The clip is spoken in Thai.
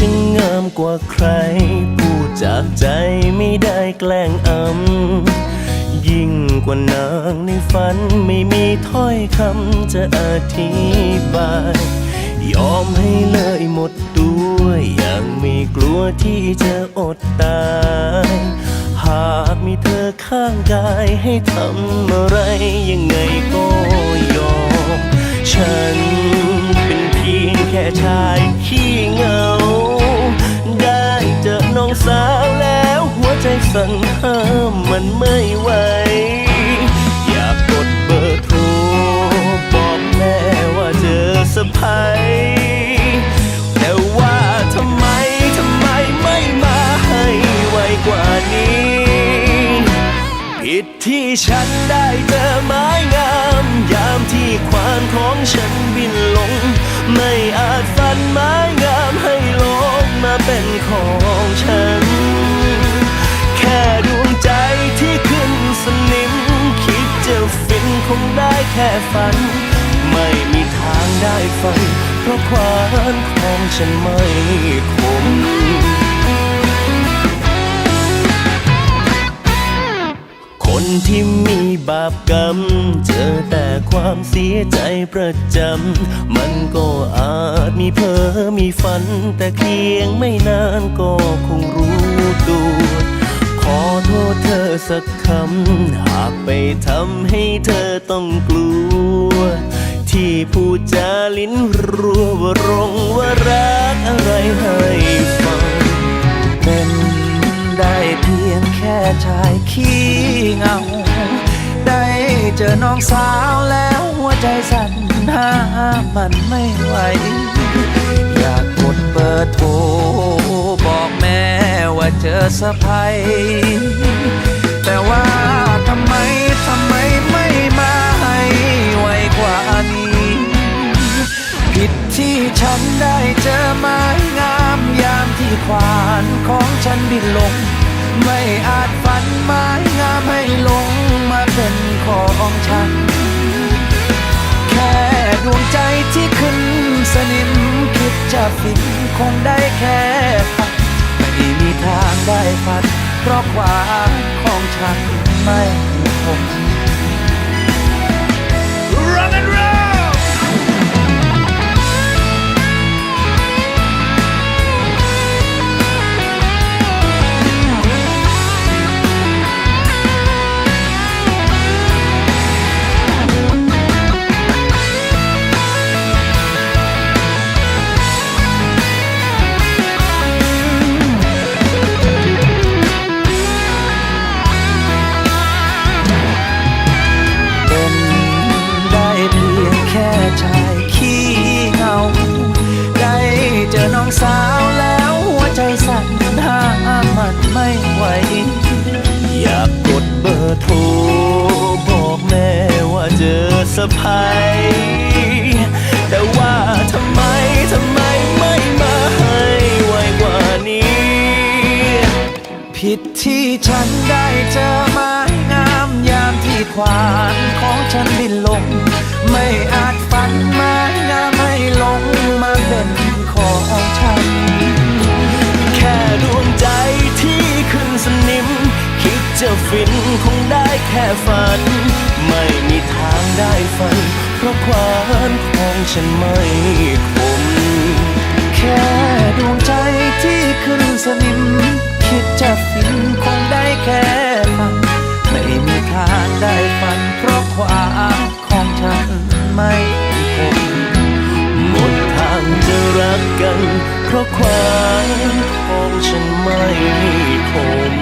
ฉันงามกว่าใคร พูดจากใจไม่ได้แกล้งอำ ยิ่งกว่านางในฝันไม่มีถ้อยคำจะอธิบาย ยอมให้เลยหมดตัวอย่างไม่กลัวที่จะอดตาย หากมีเธอข้างกายให้ทำอะไรยังไงก็ยอม ฉันเป็นเพียงแค่ ชายขี้เงา ได้เจอน้องสาวแล้วหัวใจสั่นห้ามมันไม่ไหว อยากกดเบอร์โทร บอกแม่ว่าเจอสะพายแต่ว่าทำไมทำไมไม่มาให้ไวกว่านี้ ผิดที่ฉันได้เจอไม้งาม ยามที่ควานของฉันบินลง ไม่อาจฝันไม้งามให้โลงมาเป็นของฉัน แค่ดวงใจที่ขึ้นสนิม คิดจะฟินคงได้แค่ฝัน ไม่มีทางได้ฝัน เพราะควานของฉันไม่คมคนที่มี บาปกรรม เจอแต่ความเสียใจประจำ มันก็อาจมีเพ้อมีฝัน แต่เพียงไม่นานก็คงรู้ตัวขอโทษเธอสักคำ หากไปทำให้เธอต้องกลัว ที่พูดจาลิ้นรัวว่ารงว่ารักอะไรให้ฟังเป็นได้เพียงแค่ชายขี้เหงา เจอน้องสาวแล้วหัวใจสั่นห้ามมันไม่ไหว อยากกดเบอร์โทรบอกแม่ว่าเจอสะพายแต่ว่าทำไมทำไมไม่มาให้ไวกว่านี้ ผิดที่ฉันได้เจอไม้งามยามที่ควานของฉันบินลง ไม่อาจฝันไม้งามให้ลง เป็นของฉัน แค่ดวงใจที่ขึ้นสนิมคิดจะฟินคงได้แค่ฝันไม่มีทางได้ฝันเพราะความของฉันไม่คง ผิดที่ฉันได้เจอไม้งามยามที่ควานของฉันบินลง ไม่อาจฝันไม้งามให้ลงมาเป็นของฉัน แค่ดวงใจที่ขึ้นสนิม คิดจะฟินคงได้แค่ฝัน ไม่มีทางได้ฝัน เพราะความของฉันไม่คม แค่ดวงใจที่ขึ้นสนิม จะฟินคงได้แค่ฟัน ไม่มีทางได้ฟัน เพราะความของฉันไม่คงหมดทางจะรักกัน เพราะความของฉันไม่คง